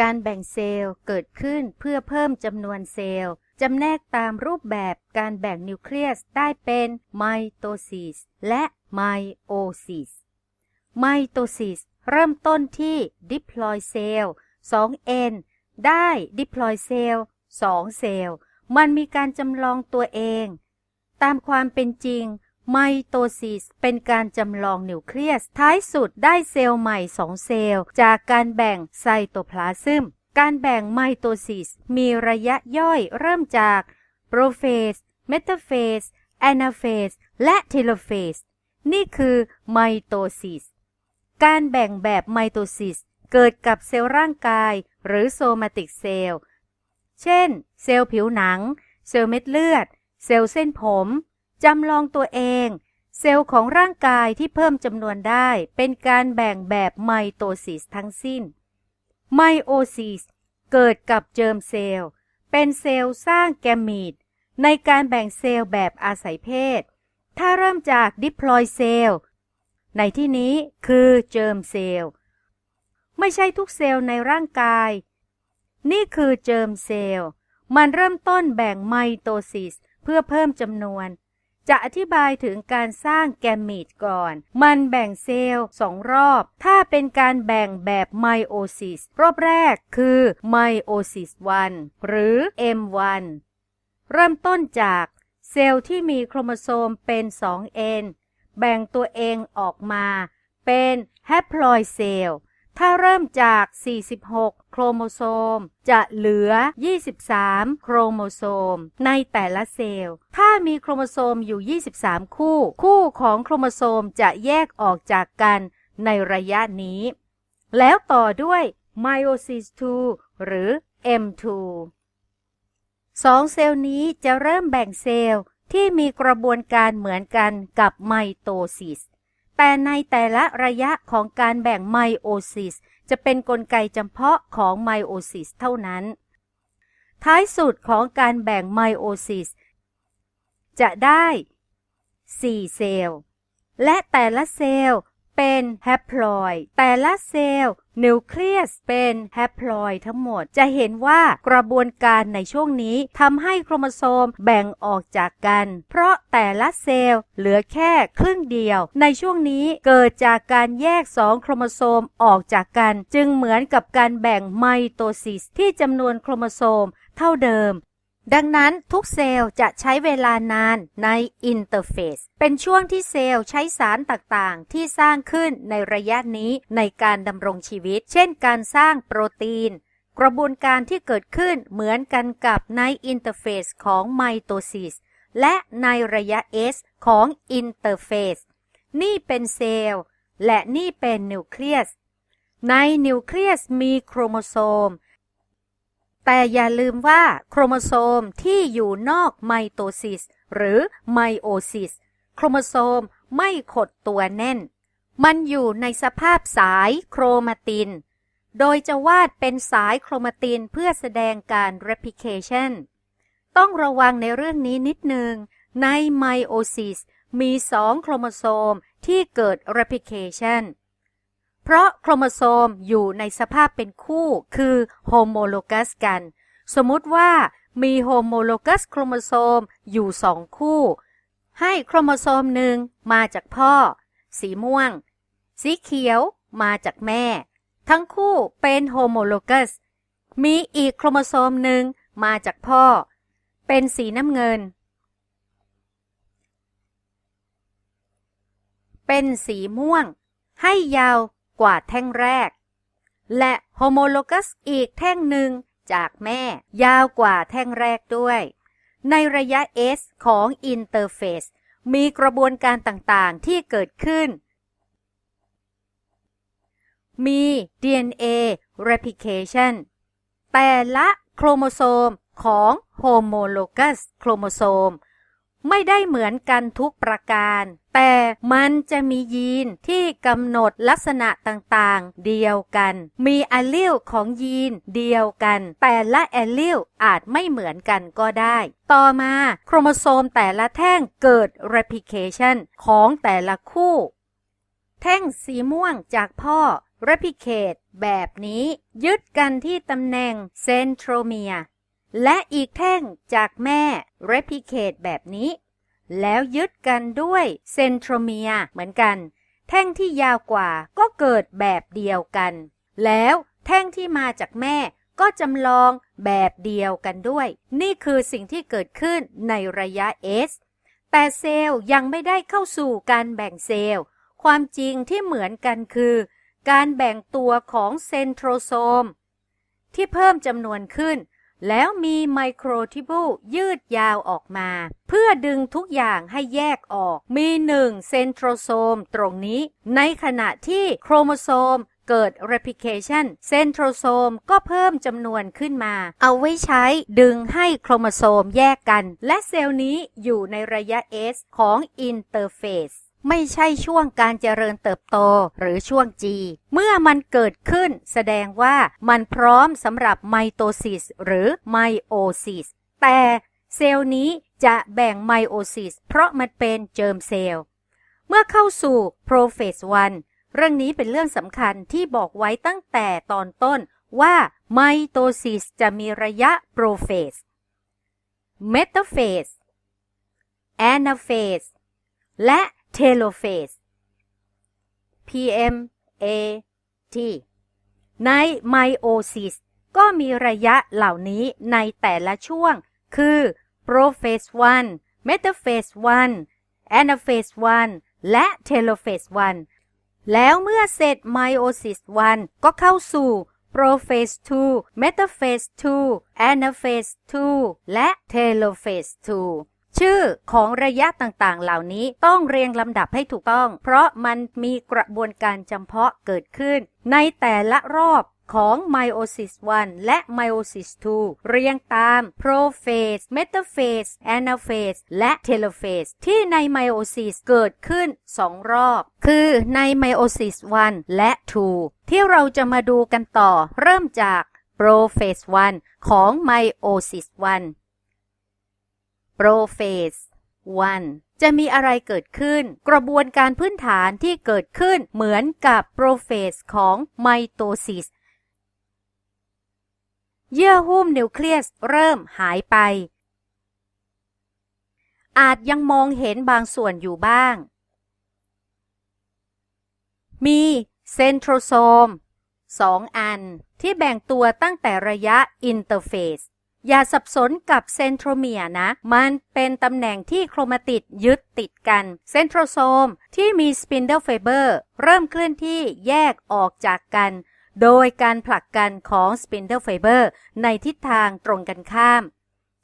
การแบ่งเซลล์เกิดขึ้นเพื่อเพิ่มจำนวนเซลล์จำแนกตามรูปแบบการแบ่งนิวเคลียสได้เป็นไมโตซิสและไมโอซิสไมโตซิสเริ่มต้นที่ดิพลอยเซลล์ 2N ได้ดิพลอยเซลล์2เซลล์ มันมีการจำลองตัวเอง ตามความเป็นจริง ไมโตซิสเป็นการจำลองนิวเคลียส ท้ายสุดได้เซลล์ใหม่ 2 เซลล์ จากการแบ่งไซโตพลาซึม การแบ่งไมโตซิสมีระยะย่อยเริ่มจากโปรเฟส เมตาเฟส แอนาเฟส และเทโลเฟส นี่คือไมโตซิส การแบ่งแบบไมโตซิสเกิดกับเซลล์ร่างกาย หรือโซมาติกเซลล์ เช่น เซลล์ผิวหนัง เซลล์เม็ดเลือด เซลล์เส้นผม จำลองตัวเอง เซลล์ของร่างกายที่เพิ่มจำนวนได้เป็นการแบ่งแบบไมโตซิสทั้งสิ้น ไมโอซิสเกิดกับเจิมเซลล์ เป็นเซลล์สร้างแกมมีดในการแบ่งเซลล์แบบอาศัยเพศ ถ้าเริ่มจากดิพลอยเซลล์ในที่นี้คือเจิมเซลล์ ไม่ใช่ทุกเซลล์ในร่างกาย นี่คือเจิมเซลล์ มันเริ่มต้นแบ่งไมโตซิสเพื่อเพิ่มจำนวน จะอธิบายถึงการสร้างแกมมีดก่อน มันแบ่งเซลล์สองรอบ ถ้าเป็นการแบ่งแบบไมโอซิสรอบแรกคือไมโอซิส 1 หรือ M1 เริ่มต้นจากเซลล์ที่มีโครโมโซมเป็น 2N แบ่งตัวเองออกมาเป็นแฮปลอยเซลล์ ถ้าเริ่มจาก 46 โครโมโซม จะเหลือ 23 โครโมโซม ในแต่ละเซลล์ ถ้ามีโครโมโซมอยู่ 23 คู่ คู่ของโครโมโซมจะแยกออกจากกันในระยะนี้ แล้วต่อด้วยไมโอซิส2หรือ M2 สองเซลล์นี้จะเริ่มแบ่งเซลล์ที่มีกระบวนการเหมือนกันกับไมโตซิส แต่ในแต่ละระยะของการแบ่งไมโอซิสจะเป็นนกลไกจำเพาะของไมโอซิสเท่านั้น ท้ายสุดของการแบ่งไมโอซิสจะได้ 4 เซลล์ และแต่ละเซลล์ เป็นแฮปลอยแต่ละเซลล์นิวเคลียสเป็นแฮปลอยทั้งหมด จะเห็นว่ากระบวนการในช่วงนี้ทำให้โครโมโซมแบ่งออกจากกัน เพราะแต่ละเซลล์เหลือแค่ครึ่งเดียว ในช่วงนี้เกิดจากการแยกสองโครโมโซมออกจากกัน จึงเหมือนกับการแบ่งไมโตซิสที่จำนวนโครโมโซมเท่าเดิม ดังนั้นทุกเซลล์จะใช้เวลานานในอินเตอร์เฟสเป็นช่วงที่เซลล์ใช้สารต่างๆ ที่สร้างขึ้นในระยะนี้ในการดำรงชีวิต เช่นการสร้างโปรตีน กระบวนการที่เกิดขึ้นเหมือนกันกับในอินเตอร์เฟสของไมโตซิสและในระยะ S ของอินเตอร์เฟสนี่เป็นเซลล์ และนี่เป็นนิวเคลียส ในนิวเคลียสมีโครโมโซม แต่อย่าลืมว่าโครโมโซมที่อยู่นอกไมโตซิส หรือไมโอซิส โครโมโซมไม่ขดตัวแน่น มันอยู่ในสภาพสายโครมาติน โดยจะวาดเป็นสายโครมาตินเพื่อแสดงการ replication ต้องระวังในเรื่องนี้นิดนึง ในไมโอซิสมีสองโครโมโซมที่เกิด replication เพราะโครโมโซมอยู่ในสภาพเป็นคู่คือโฮโมโลกัสกัน สมมุติว่ามีโฮโมโลกัสโครโมโซมอยู่สองคู่ ให้โครโมโซมหนึ่งมาจากพ่อ สีม่วง สีเขียวมาจากแม่ ทั้งคู่เป็นโฮโมโลกัส มีอีกโครโมโซมหนึ่งมาจากพ่อ เป็นสีน้ำเงิน เป็นสีม่วง ให้ยาว กว่าแท่งแรก และโฮโมโลกัสอีกแท่งหนึ่งจากแม่ยาวกว่าแท่งแรกด้วย ในระยะ S ของอินเตอร์เฟสมีกระบวนการต่างๆที่เกิดขึ้น มี DNA replication แต่ละโครโมโซมของโฮโมโลกัสโครโมโซม ไม่ได้เหมือนกันทุกประการ แต่มันจะมียีนที่กำหนดลักษณะต่างๆ เดียวกัน มีอลลีลของยีนเดียวกัน แต่ละอลลีลอาจไม่เหมือนกันก็ได้ ต่อมาโครโมโซมแต่ละแท่งเกิด replication ของแต่ละคู่ แท่งสีม่วงจากพ่อ replicate แบบนี้ ยึดกันที่ตำแหน่งเซนโทรเมีย และอีกแท่งจากแม่ replicate แบบนี้ แล้วยึดกันด้วยเซนโทรเมียเหมือนกัน แท่งที่ยาวกว่าก็เกิดแบบเดียวกัน แล้วแท่งที่มาจากแม่ก็จำลองแบบเดียวกันด้วย นี่คือสิ่งที่เกิดขึ้นในระยะ S แต่เซลล์ยังไม่ได้เข้าสู่การแบ่งเซลล์ ความจริงที่เหมือนกันคือ การแบ่งตัวของเซนโทรโซม ที่เพิ่มจำนวนขึ้น แล้วมีไมโครทิบูยืดยาวออกมา เพื่อดึงทุกอย่างให้แยกออก มีหนึ่งเซนโทรโซมตรงนี้ ในขณะที่โครโมโซมเกิด replication เซนโทรโซมก็เพิ่มจำนวนขึ้นมา เอาไว้ใช้ดึงให้โครโมโซมแยกกัน และเซลล์นี้อยู่ในระยะ S ของอินเตอร์เฟส ไม่ใช่ช่วงการเจริญเติบโตหรือช่วง G เมื่อมันเกิดขึ้นแสดงว่ามันพร้อมสำหรับไมโตซิสหรือไมโอซิสแต่เซลล์นี้จะแบ่งไมโอซิสเพราะมันเป็นเจิมเซลล์ เมื่อเข้าสู่โปรเฟส1เรื่องนี้เป็นเรื่องสำคัญที่บอกไว้ตั้งแต่ตอนต้นว่าไมโตซิสจะมีระยะโปรเฟสเมตาเฟสแอนาเฟสและ เทโลเฟส PM A T ในไมโอซิสก็มีระยะเหล่านี้ในแต่ละช่วง คือโปรเฟส1เมตาเฟส1แอนาเฟส1และเทโลเฟส1แล้วเมื่อเสร็จไมโอซิส 1 ก็เข้าสู่โปรเฟส2เมตาเฟส2แอนาเฟส2และเทโลเฟส2 ชื่อของระยะต่างๆ เหล่านี้ต้องเรียงลำดับให้ถูกต้อง เพราะมันมีกระบวนการจำเพาะเกิดขึ้น ในแต่ละรอบของไมโอซิส1และไมโอซิส2เรียงตามโปรเฟสเมตาเฟสแอนาเฟสและเทโลเฟสที่ในไมโอซิสเกิดขึ้น 2 รอบ คือในไมโอซิส1และ 2 ที่เราจะมาดูกันต่อเริ่มจากโปรเฟส1ของไมโอซิส1 โปรเฟส 1 จะมีอะไรเกิดขึ้น กระบวนการพื้นฐานที่เกิดขึ้นเหมือนกับโปรเฟสของไมโตซิสเยื่อหุ้มนิวเคลียสเริ่มหายไป อาจยังมองเห็นบางส่วนอยู่บ้าง มีเซนโทรโซมสองอันที่แบ่งตัวตั้งแต่ระยะอินเตอร์เฟส อย่าสับสนกับเซนโทรเมียนะ มันเป็นตำแหน่งที่โครมาติดยึดติดกัน เซนโทรโซมที่มีสปินเดิลไฟเบอร์เริ่มเคลื่อนที่แยกออกจากกัน โดยการผลักกันของสปินเดิลไฟเบอร์ในทิศทางตรงกันข้าม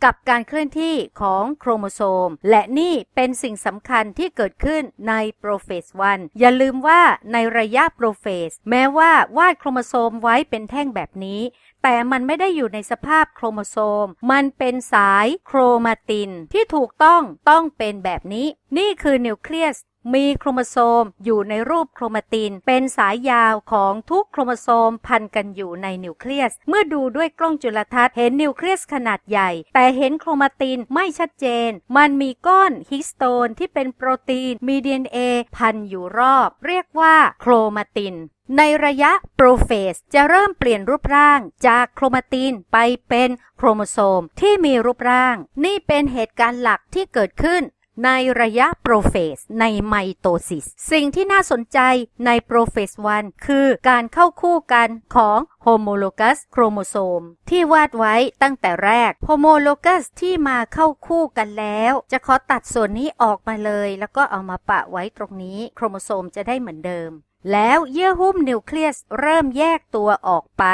กับการเคลื่อนที่ของโครโมโซม และนี่เป็นสิ่งสำคัญที่เกิดขึ้นในโปรเฟส1อย่าลืมว่าในระยะโปรเฟส แม้ว่าวาดโครโมโซมไว้เป็นแท่งแบบนี้ แต่มันไม่ได้อยู่ในสภาพโครโมโซม มันเป็นสายโครมาตินที่ถูกต้องต้องเป็นแบบนี้ นี่คือนิวเคลียสมีโครโมโซมอยู่ในรูปโครมาติน เป็นสายยาวของทุกโครโมโซมพันกันอยู่ในนิวเคลียส เมื่อดูด้วยกล้องจุลทรรศน์เห็นนิวเคลียสขนาดใหญ่ แต่เห็นโครมาตินไม่ชัดเจน มันมีก้อนฮิสโตนที่เป็นโปรตีนมี DNA พันอยู่รอบ เรียกว่าโครมาติน ในระยะโปรเฟสจะเริ่มเปลี่ยนรูปร่างจากโครมาตินไปเป็นโครโมโซมที่มีรูปร่าง นี่เป็นเหตุการณ์หลักที่เกิดขึ้นในระยะโปรเฟสในไมโตซิส สิ่งที่น่าสนใจในโปรเฟส1คือการเข้าคู่กันของโฮโมโลกัสโครโมโซม ที่วาดไว้ตั้งแต่แรกโฮโมโลกัสที่มาเข้าคู่กันแล้ว จะขอตัดส่วนนี้ออกมาเลย แล้วก็เอามาปะไว้ตรงนี้ โครโมโซมจะได้เหมือนเดิม แล้วเยื่อหุ้มนิวเคลียสเริ่มแยกตัวออกไป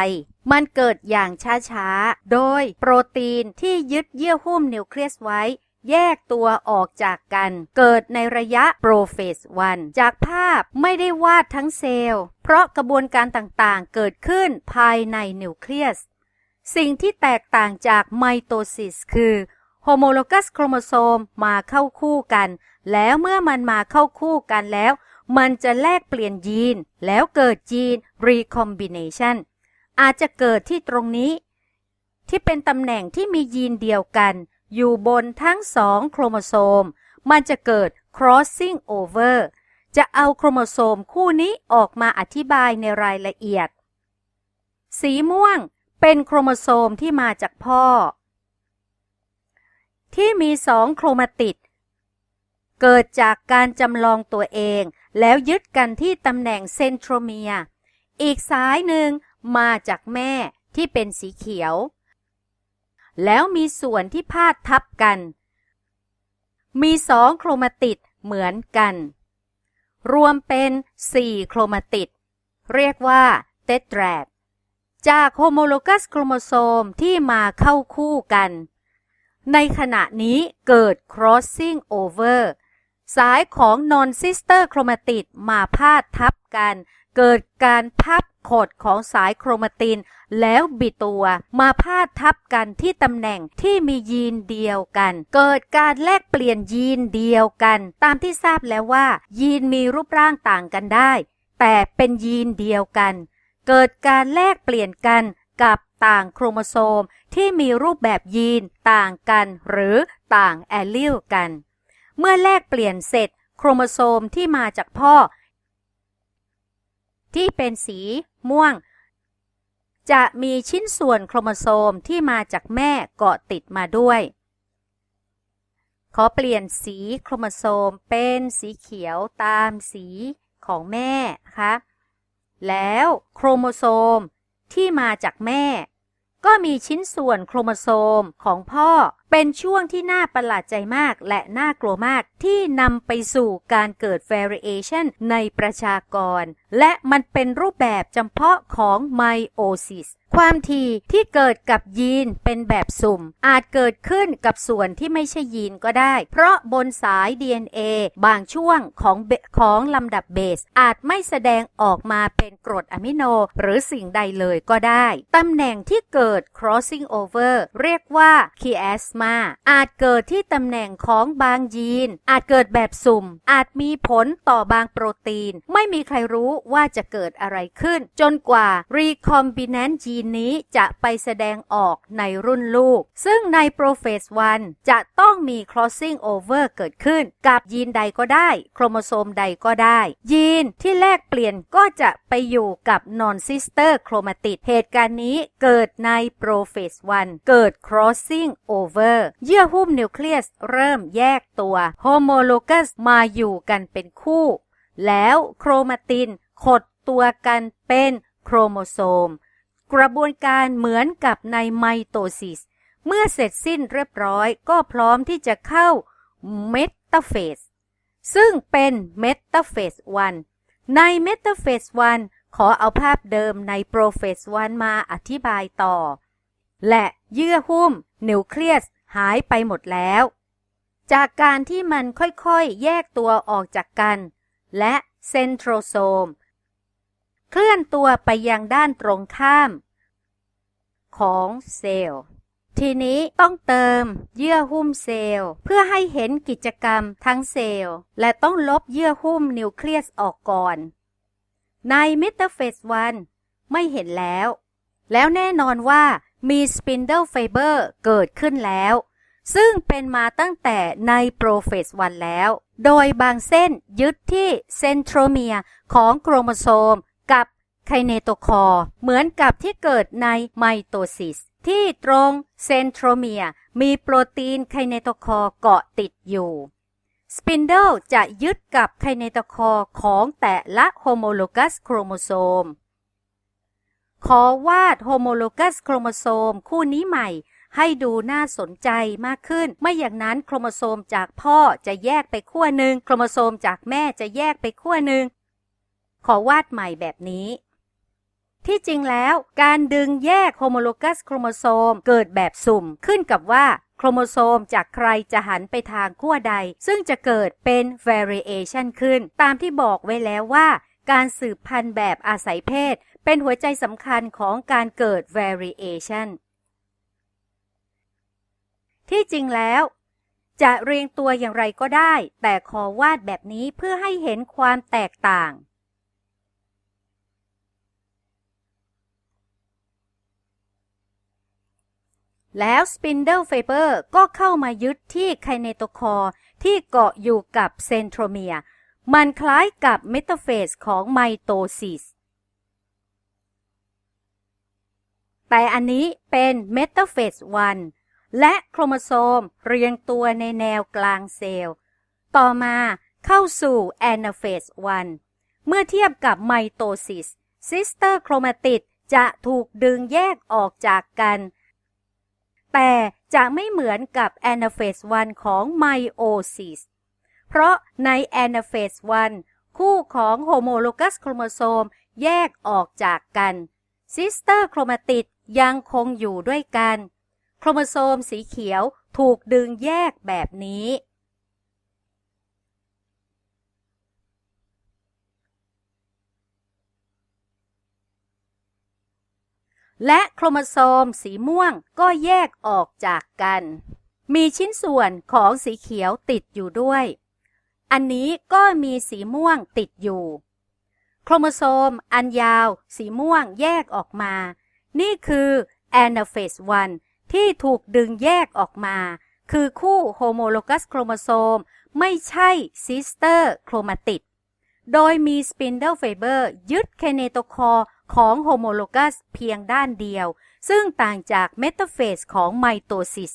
มันเกิดอย่างช้าๆ โดยโปรตีนที่ยึดเยื่อหุ้มนิวเคลียสไว้ แยกตัวออกจากกัน เกิดในระยะโปรเฟส1จากภาพไม่ได้วาดทั้งเซลล์ เพราะกระบวนการต่างๆ เกิดขึ้นภายในนิวเคลียส สิ่งที่แตกต่างจากไมโตซิสคือโฮโมโลกัสโครโมโซมมาเข้าคู่กัน แล้วเมื่อมันมาเข้าคู่กันแล้ว มันจะแลกเปลี่ยนยีน แล้วเกิดยีน recombination อาจจะเกิดที่ตรงนี้ ที่เป็นตำแหน่งที่มียีนเดียวกัน อยู่บนทั้งสองโครโมโซม มันจะเกิด crossing over จะเอาโครโมโซมคู่นี้ออกมาอธิบายในรายละเอียด สีม่วงเป็นโครโมโซมที่มาจากพ่อ ที่มีสองโครมาติด เกิดจากการจำลองตัวเอง แล้วยึดกันที่ตำแหน่งเซนโทรเมีย อีกสายหนึ่งมาจากแม่ที่เป็นสีเขียว แล้วมีส่วนที่พาดทับกัน มีสองโครมาติดเหมือนกัน รวมเป็นสี่โครมาติด เรียกว่าเตตรดจากโฮโมโลกัสโครโมโซมที่มาเข้าคู่กัน ในขณะนี้เกิด crossing over สายของ non-sister chromatid มาพาดทับกัน เกิดการพับขดของสายโครมาติน แล้วบิดตัว มาพาดทับกันที่ตำแหน่งที่มียีนเดียวกัน เกิดการแลกเปลี่ยนยีนเดียวกัน ตามที่ทราบแล้วว่า ยีนมีรูปร่างต่างกันได้ แต่เป็นยีนเดียวกัน เกิดการแลกเปลี่ยนกันกับต่างโครโมโซมที่มีรูปแบบยีนต่างกัน หรือต่างแอลลิลกัน เมื่อแลกเปลี่ยนเสร็จโครโมโซมที่มาจากพ่อ ที่เป็นสีม่วง จะมีชิ้นส่วนโครโมโซมที่มาจากแม่เกาะติดมาด้วย ขอเปลี่ยนสีโครโมโซมเป็นสีเขียวตามสีของแม่นะคะแล้วโครโมโซมที่มาจากแม่ ก็มีชิ้นส่วนโครโมโซมของพ่อ เป็นช่วงที่น่าประหลาดใจมากและน่ากลัวมากที่นำไปสู่การเกิด variation ในประชากร และมันเป็นรูปแบบจำเพาะของไมโอซิสความถี่ที่เกิดกับยีนเป็นแบบสุ่ม อาจเกิดขึ้นกับส่วนที่ไม่ใช่ยีนก็ได้ เพราะบนสาย DNA บางช่วงของของลำดับเบส อาจไม่แสดงออกมาเป็นกรดอะมิโนหรือสิ่งใดเลยก็ได้ ตำแหน่งที่เกิด crossing over เรียกว่า chiasm chiasma อาจเกิดที่ตำแหน่งของบางยีน อาจเกิดแบบสุ่ม อาจมีผลต่อบางโปรตีน ไม่มีใครรู้ว่าจะเกิดอะไรขึ้น จนกว่า recombinant ยีนนี้จะไปแสดงออกในรุ่นลูก ซึ่งใน prophase 1จะต้องมี crossing over เกิดขึ้น กับยีนใดก็ได้ โครโมโซมใดก็ได้ ยีนที่แลกเปลี่ยนก็จะไปอยู่กับ non sister chromatid เหตุการณ์นี้เกิดใน prophase 1เกิด crossing over เยื่อหุ้มนิวเคลียสเริ่มแยกตัว homologous มาอยู่กันเป็นคู่ แล้วโครมาตินขดตัวกันเป็นโครโมโซม กระบวนการเหมือนกับในไมโตซิส เมื่อเสร็จสิ้นเรียบร้อยก็พร้อมที่จะเข้าเมตาเฟสซึ่งเป็นเมตาเฟส1ในเมตาเฟส1ขอเอาภาพเดิมในโปรเฟส1มาอธิบายต่อ และเยื่อหุ้มนิวเคลียส หายไปหมดแล้ว จากการที่มันค่อยๆ แยกตัวออกจากกัน และเซนโทรโซม เคลื่อนตัวไปยังด้านตรงข้าม ของเซลล์ ทีนี้ต้องเติมเยื่อหุ้มเซลล์ เพื่อให้เห็นกิจกรรมทั้งเซลล์ และต้องลบเยื่อหุ้มนิวเคลียสออกก่อน ในเมตอร์เฟส1ไม่เห็นแล้ว แล้วแน่นอนว่า มีสปินเดิลไฟเบอร์เกิดขึ้นแล้ว ซึ่งเป็นมาตั้งแต่ในโปรเฟส1แล้ว โดยบางเส้นยึดที่เซนโทรเมียของโครโมโซมกับไคเนโตคอร์เหมือนกับที่เกิดในไมโตซิส ที่ตรงเซนโทรเมียมีโปรตีนไคเนโตคอร์เกาะติดอยู่สปินเดิลจะยึดกับไคเนโตคอร์ของแต่ละโฮโมโลกัสโครโมโซม ขอวาดโฮโมโลกัสโครโมโซมคู่นี้ใหม่ ให้ดูน่าสนใจมากขึ้น ไม่อย่างนั้นโครโมโซมจากพ่อจะแยกไปขั้วหนึ่งโครโมโซมจากแม่จะแยกไปขั้วหนึ่งขอวาดใหม่แบบนี้ ที่จริงแล้ว การดึงแยกโฮโมโลกัสโครโมโซมเกิดแบบสุ่มขึ้นกับว่าโครโมโซมจากใครจะหันไปทางขั้วใด ซึ่งจะเกิดเป็น variation ขึ้น ตามที่บอกไว้แล้วว่า การสืบพันธุ์แบบอาศัยเพศ เป็นหัวใจสำคัญของการเกิด variation ที่จริงแล้ว จะเรียงตัวอย่างไรก็ได้ แต่ขอวาดแบบนี้เพื่อให้เห็นความแตกต่าง แล้ว Spindle Fiber ก็เข้ามายึดที่ไคเนโตคอร์ที่เกาะอยู่กับเซนโทรเมีย มันคล้ายกับเมตาเฟสของไมโตซิส แต่อันนี้เป็นเมตาเฟส 1 และโครโมโซมเรียงตัวในแนวกลางเซลล์ ต่อมาเข้าสู่แอนาเฟส 1 เมื่อเทียบกับไมโตซิสซิสเตอร์โครมาติดจะถูกดึงแยกออกจากกัน แต่จะไม่เหมือนกับแอนาเฟส 1 ของไมโอซิสเพราะในแอนาเฟส 1 คู่ของโฮโมโลกัสโครโมโซมแยกออกจากกันซิสเตอร์โครมาติด ยังคงอยู่ด้วยกัน โครโมโซมสีเขียวถูกดึงแยกแบบนี้ และโครโมโซมสีม่วงก็แยกออกจากกัน มีชิ้นส่วนของสีเขียวติดอยู่ด้วย อันนี้ก็มีสีม่วงติดอยู่ โครโมโซมอันยาว สีม่วงแยกออกมา นี่คือ Anaphase 1 ที่ถูกดึงแยกออกมา คือคู่โฮโมโลกัสโครโมโซม ไม่ใช่ซิสเตอร์โครมาติด โดยมีสปินเดิลไฟเบอร์ยึดเคเนโตคอร์ของโฮโมโลกัสเพียงด้านเดียว ซึ่งต่างจากเมตาเฟสของไมโตซิส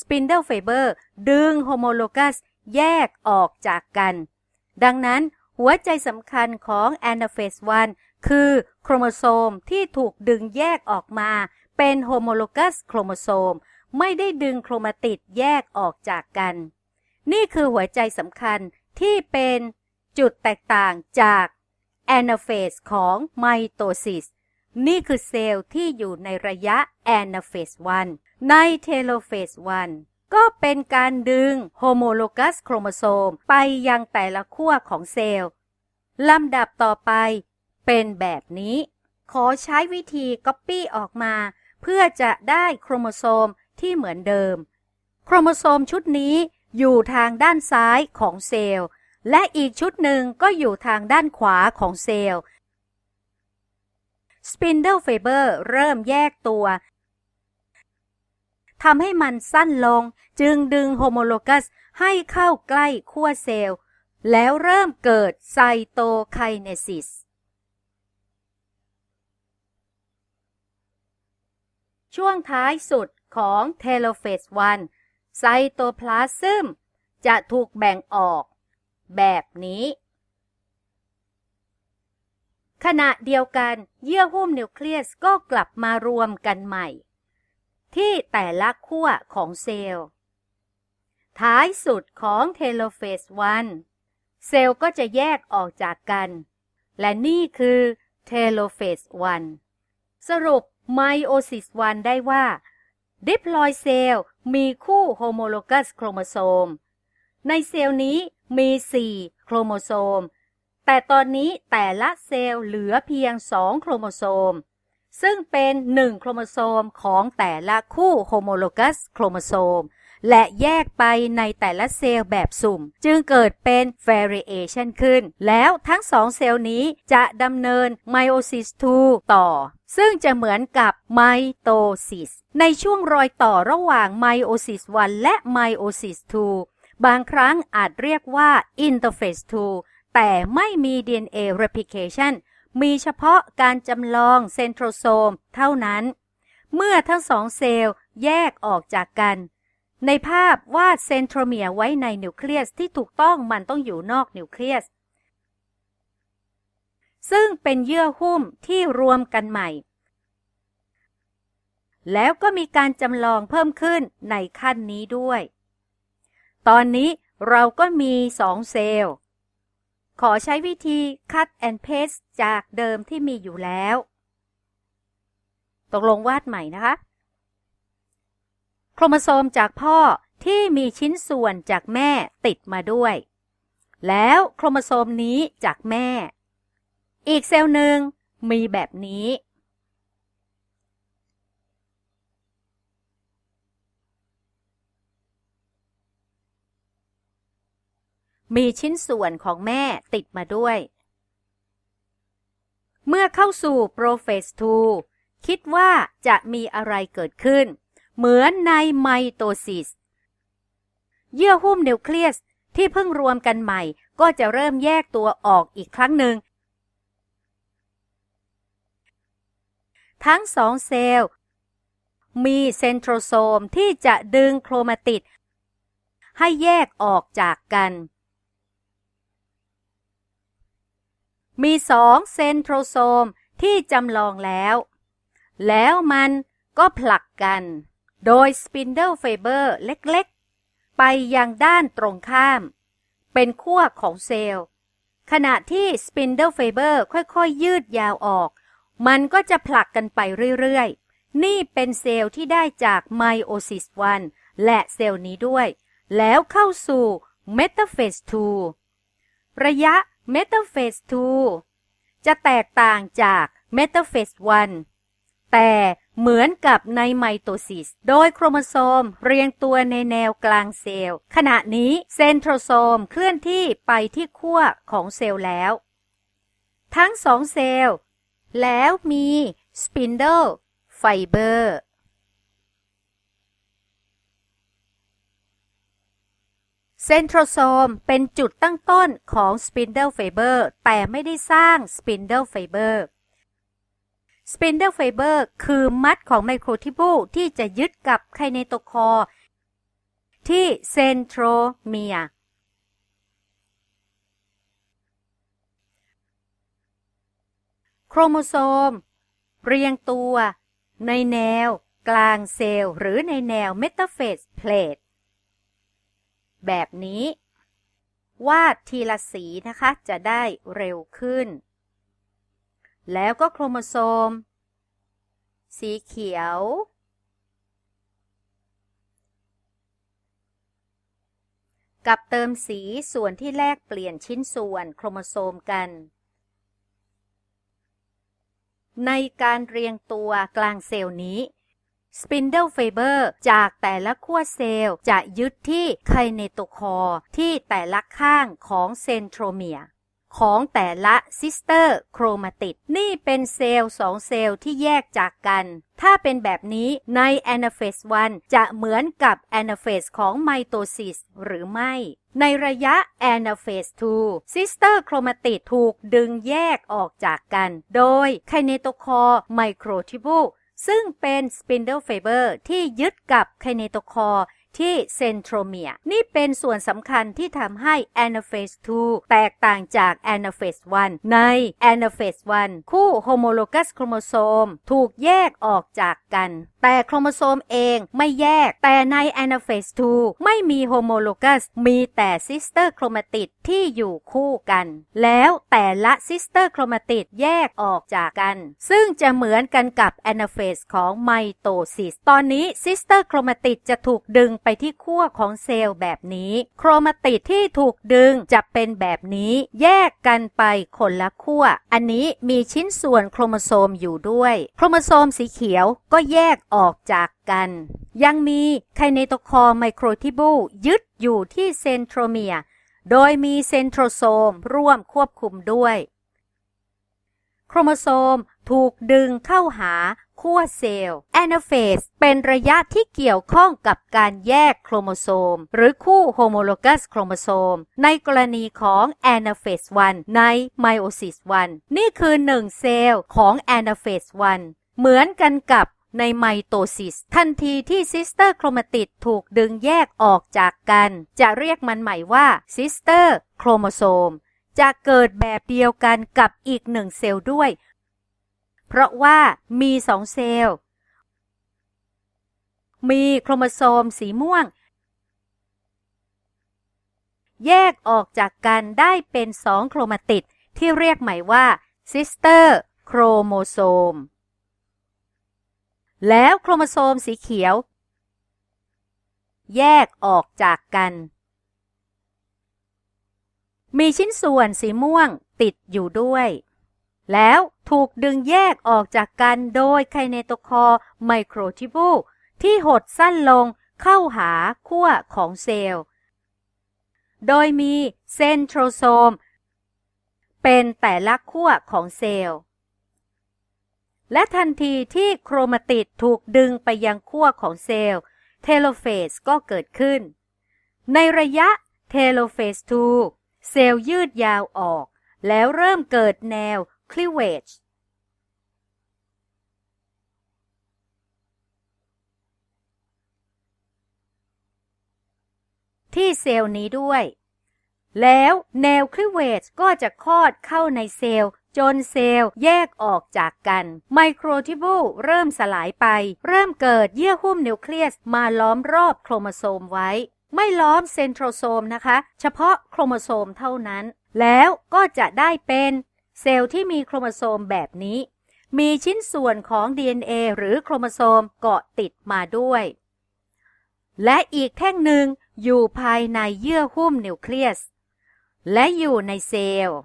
สปินเดิลไฟเบอร์ดึงโฮโมโลกัสแยกออกจากกัน ดังนั้นหัวใจสำคัญของแอนาเฟส1 คือโครโมโซมที่ถูกดึงแยกออกมาเป็นโฮโมโลกัสโครโมโซม ไม่ได้ดึงโครมาติดแยกออกจากกัน นี่คือหัวใจสำคัญที่เป็นจุดแตกต่างจากแอนาเฟสของไมโตซิส นี่คือเซลล์ที่อยู่ในระยะแอนาเฟส1ในเทโลเฟส1ก็เป็นการดึงโฮโมโลกัสโครโมโซม ไปยังแต่ละขั้วของเซลล์ลำดับต่อไป เป็นแบบนี้ ขอใช้วิธี Copy ออกมา เพื่อจะได้โครโมโซมที่เหมือนเดิม โครโมโซมชุดนี้อยู่ทางด้านซ้ายของเซลล์ และอีกชุดหนึ่งก็อยู่ทางด้านขวาของเซลล์ Spindle Fiber เริ่มแยกตัวทำให้มันสั้นลงจึงดึงโฮโมโลกัสให้เข้าใกล้ขั้วเซลล์ แล้วเริ่มเกิดไซโตไคเนซิส ช่วงท้ายสุดของเทโลเฟส1ไซโตพลาซึมจะถูกแบ่งออก แบบนี้ ขณะเดียวกันเยื่อหุ้มนิวเคลียสก็กลับมารวมกันใหม่ ที่แต่ละขั้วของเซลล์ ท้ายสุดของเทโลเฟส1เซลล์ก็จะแยกออกจากกัน และนี่คือเทโลเฟส1สรุป ไมโอซิสวันได้ว่าดิปลอยเซลล์มีคู่โฮโมโลกัสโครโมโซม ในเซลล์นี้มี 4 โครโมโซม แต่ตอนนี้แต่ละเซลล์เหลือเพียง 2 โครโมโซม ซึ่งเป็น 1 โครโมโซมของแต่ละคู่โฮโมโลกัสโครโมโซม และแยกไปในแต่ละเซลล์แบบสุ่ม จึงเกิดเป็น variation ขึ้น แล้วทั้งสองเซลล์นี้จะดำเนิน meiosis 2 ต่อ ซึ่งจะเหมือนกับไมโตซิสในช่วงรอยต่อระหว่างไมโอซิส1และไมโอซิส2บางครั้งอาจเรียกว่า interphase 2 แต่ไม่มี DNA replication มีเฉพาะการจำลองเซนโทรโซมเท่านั้น เมื่อทั้งสองเซลล์แยกออกจากกัน ในภาพวาดเซนโทรเมียไว้ในนิวเคลียสที่ถูกต้องมันต้องอยู่นอกนิวเคลียส ซึ่งเป็นเยื่อหุ้มที่รวมกันใหม่ แล้วก็มีการจำลองเพิ่มขึ้นในขั้นนี้ด้วย ตอนนี้เราก็มีสองเซลล์ ขอใช้วิธี cut and paste จากเดิมที่มีอยู่แล้ว ตกลงวาดใหม่นะคะ รโมโซมจากพ่อที่มีชิ้นส่วนจากแม่ติดมาด้วย แล้วโครโมโซมนี้จากแม่ อีกเซลล์หนึ่งมีแบบนี้ มีชิ้นส่วนของแม่ติดมาด้วย เมื่อเข้าสู่โปรเฟส 2 คิดว่าจะมีอะไรเกิดขึ้น เหมือนในไมโตซิส เยื่อหุ้มนิวเคลียสที่เพิ่งรวมกันใหม่ ก็จะเริ่มแยกตัวออกอีกครั้งหนึ่ง ทั้งสองเซลล์ มีเซนโทรโซมที่จะดึงโครมาติด ให้แยกออกจากกัน มีสองเซนโทรโซมที่จำลองแล้ว แล้วมันก็ผลักกัน โดยสปินเดิลไฟเบอร์เล็กๆ ไปยังด้านตรงข้าม เป็นขั้วของเซลล์ ขณะที่สปินเดิลไฟเบอร์ค่อยๆ ยืดยาวออก มันก็จะผลักกันไปเรื่อยๆ นี่เป็นเซลล์ที่ได้จากไมโอซิส1และเซลล์นี้ด้วย แล้วเข้าสู่เมตาเฟส2ระยะเมตาเฟส2จะแตกต่างจากเมตาเฟส1 แต่เหมือนกับในไมโตซิส โดยโครโมโซมเรียงตัวในแนวกลางเซลล์ ขณะนี้เซนโทรโซมเคลื่อนที่ไปที่ขั้วของเซลล์แล้ว ทั้งสองเซลล์ แล้วมีสปินเดิลไฟเบอร์เซนโทรโซมเป็นจุดตั้งต้นของสปินเดิลไฟเบอร์แต่ไม่ได้สร้างสปินเดิลไฟเบอร์ สปินเดิลไฟเบอร์คือมัดของไมโครทิบูที่จะยึดกับไคเนโตคอร์ที่เซนโทรเมียโครโมโซม เรียงตัวในแนวกลางเซลล์หรือในแนวเมตาเฟสเพลทแบบนี้ วาดทีละสีนะคะจะได้เร็วขึ้น แล้วก็โครโมโซม สีเขียว กับเติมสีส่วนที่แลกเปลี่ยนชิ้นส่วนโครโมโซมกัน ในการเรียงตัวกลางเซลล์นี้สปินเดิลไฟเบอร์จากแต่ละขั้วเซลล์จะยึดที่ไคเนโตคอร์ที่แต่ละข้างของเซนโทรเมียร์ ของแต่ละซิสเตอร์โครมาติดนี่เป็นเซลล์สองเซลล์ที่แยกจากกัน ถ้าเป็นแบบนี้ในแอนาเฟส1จะเหมือนกับแอนาเฟสของไมโตซิสหรือไม่ ในระยะแอนาเฟส2ซิสเตอร์โครมาติดถูกดึงแยกออกจากกัน โดยไคเนโตคอร์ไมโครทิบูซึ่งเป็นสปินเดิลไฟเบอร์ที่ยึดกับไคเนโตคอร์ ที่เซนโทรเมีย นี่เป็นส่วนสำคัญที่ทำให้ Anaphase 2 แตกต่างจาก Anaphase 1 ใน Anaphase 1 คู่โฮโมโลกัสโครโมโซม ถูกแยกออกจากกัน แต่โครโมโซมเองไม่แยก แต่ใน Anaphase 2 ไม่มีโฮโมโลกัส มีแต่ซิสเตอร์โครมาติดที่อยู่คู่กัน แล้วแต่ละซิสเตอร์โครมาติดแยกออกจากกัน ซึ่งจะเหมือนกันกับ Anaphase ของไมโตซิส ตอนนี้ซิสเตอร์โครมาติดจะถูกดึงไปที่ขั้วของเซลล์แบบนี้ โครมาติดที่ถูกดึงจะเป็นแบบนี้ แยกกันไปคนละขั้ว อันนี้มีชิ้นส่วนโครโมโซมอยู่ด้วย โครโมโซมสีเขียวก็แยกออกจากกัน ยังมีไคเนโตคอร์ไมโครทิบูยึดอยู่ที่เซนโทรเมีย โดยมีเซนโทรโซมร่วมควบคุมด้วย โครโมโซมถูกดึงเข้าหาขั้วเซลล์แอนาเฟสเป็นระยะที่เกี่ยวข้องกับการแยกโครโมโซม หรือคู่โฮโมโลกัสโครโมโซม ในกรณีของแอนาเฟส1ในไมโอซิส1นี่คือ 1 เซลล์ของแอนาเฟส1เหมือนกันกับ ในไมโตซิส ทันทีที่ซิสเตอร์โครมาติดถูกดึงแยกออกจากกัน จะเรียกมันใหม่ว่าซิสเตอร์โครโมโซม จะเกิดแบบเดียวกันกับอีกหนึ่งเซลล์ด้วย เพราะว่ามีสองเซลล์ มีโครโมโซมสีม่วง แยกออกจากกันได้เป็นสองโครมาติดที่เรียกใหม่ว่าซิสเตอร์โครโมโซม แล้วโครโมโซมสีเขียว แยกออกจากกัน มีชิ้นส่วนสีม่วงติดอยู่ด้วย แล้วถูกดึงแยกออกจากกันโดยไคเนโตคอร์ไมโครทิบูที่หดสั้นลงเข้าหาขั้วของเซลล์ โดยมีเซนโทรโซม เป็นแต่ละขั้วของเซลล์ และทันทีที่โครมาติดถูกดึงไปยังขั้วของเซลล์ เทโลเฟสก็เกิดขึ้น ในระยะเทโลเฟส 2 เซลล์ยืดยาวออก แล้วเริ่มเกิดแนว cleavage ที่เซลล์นี้ด้วย แล้วแนวคลีเวจก็จะคลอดเข้าในเซลล์ จนเซลล์แยกออกจากกันไมโครทิบูลเริ่มสลายไป เริ่มเกิดเยื่อหุ้มนิวเคลียสมาล้อมรอบโครโมโซมไว้ ไม่ล้อมเซนโทรโซมนะคะ เฉพาะโครโมโซมเท่านั้น แล้วก็จะได้เป็นเซลล์ที่มีโครโมโซมแบบนี้ มีชิ้นส่วนของ DNA หรือโครโมโซมเกาะติดมาด้วย และอีกแท่งหนึ่งอยู่ภายในเยื่อหุ้มนิวเคลียส และอยู่ในเซลล์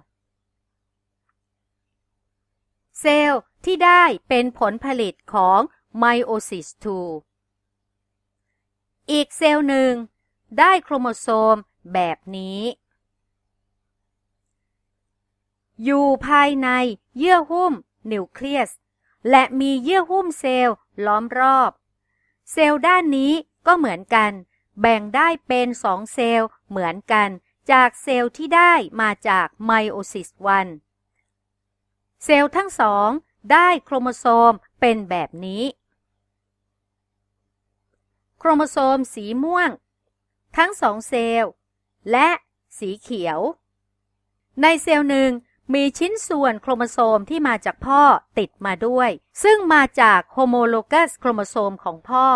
เซลล์ที่ได้เป็นผลผลิตของไมโอซิส2อีกเซลล์หนึ่ง ได้โครโมโซมแบบนี้ อยู่ภายในเยื่อหุ้มนิวเคลียส และมีเยื่อหุ้มเซลล์ล้อมรอบ เซลล์ด้านนี้ก็เหมือนกัน แบ่งได้เป็นสองเซลล์เหมือนกัน จากเซลล์ที่ได้มาจากไมโอซิส1 เซลล์ทั้งสองได้โครโมโซมเป็นแบบนี้ โครโมโซมสีม่วง ทั้งสองเซลล์และสีเขียว ในเซลล์หนึ่งมีชิ้นส่วนโครโมโซมที่มาจากพ่อติดมาด้วย ซึ่งมาจากโฮโมโลกัสโครโมโซมของพ่อ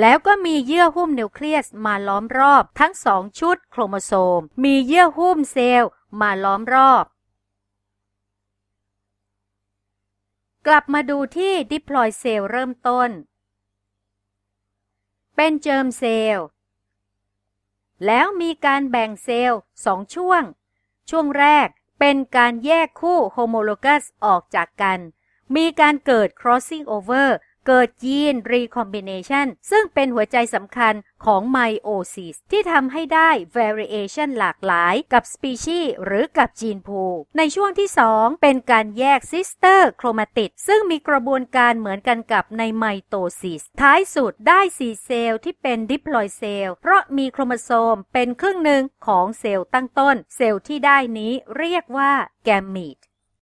แล้วก็มีเยื่อหุ้มนิวเคลียสมาล้อมรอบ ทั้งสองชุดโครโมโซม มีเยื่อหุ้มเซลล์มาล้อมรอบ กลับมาดูที่ดิพลอยเซลล์เริ่มต้น เป็นเจิมเซลล์แล้วมีการแบ่งเซลล์สองช่วง ช่วงแรกเป็นการแยกคู่โฮโมโลกัสออกจากกัน มีการเกิด crossing over เกิดยีน recombination ซึ่งเป็นหัวใจสำคัญของไมโอซิสที่ทำให้ได้ variation หลากหลายกับสปีชีหรือกับจีนพูในช่วงที่ 2 เป็นการแยกซิสเตอร์โครมาติดซึ่งมีกระบวนการเหมือนกันกับในไมโตซิสท้ายสุดได้สีเซลล์ที่เป็นดิพลอยเซลล์เพราะมีโครโมโซมเป็นครึ่งหนึ่งของเซลล์ตั้งต้น เซลล์ที่ได้นี้เรียกว่าแกมมีต